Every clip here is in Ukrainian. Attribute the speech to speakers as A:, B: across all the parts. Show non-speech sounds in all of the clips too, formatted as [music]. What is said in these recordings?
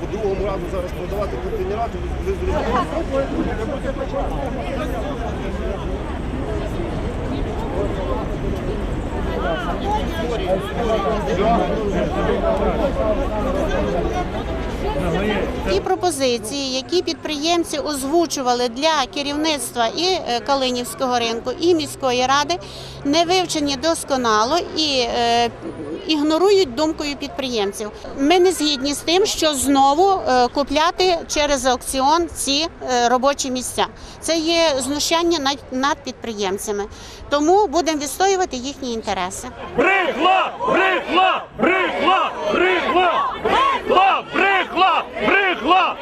A: По другому разу зараз продавати контейнера, то ви зрозумієте.
B: Ті пропозиції, які підприємці озвучували для керівництва і е, Калинівського ринку, і міської ради, не вивчені досконало і е, ігнорують думкою підприємців. Ми не згідні з тим, що знову е, купляти через аукціон ці робочі місця. Це є знущання над, підприємцями. Тому будемо відстоювати їхні інтереси.
C: Брехла! Брехла! Брехла! Брехла! Брехла! Брехла!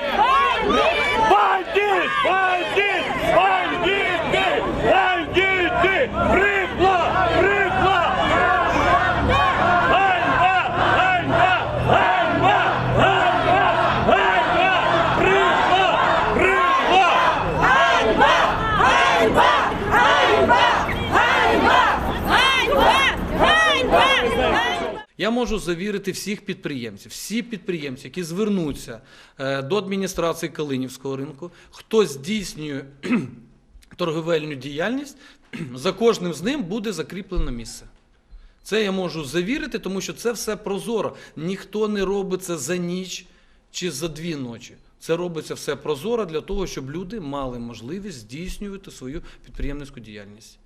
C: Бандит! Бандит! Бандити! Бандити! Брехла! Брехла! Ганьба! Ганьба! Ганьба! Ганьба! Ганьба! Брехла! Брехла!
D: Я можу завірити всіх підприємців, всі підприємці, які звернуться е, до адміністрації Калинівського ринку, хто здійснює [clears throat] торговельну діяльність, [clears throat] за кожним з ним буде закріплено місце. Це я можу завірити, тому що це все прозоро. Ніхто не робить це за ніч чи за дві ночі. Це робиться все прозоро для того, щоб люди мали можливість здійснювати свою підприємницьку діяльність.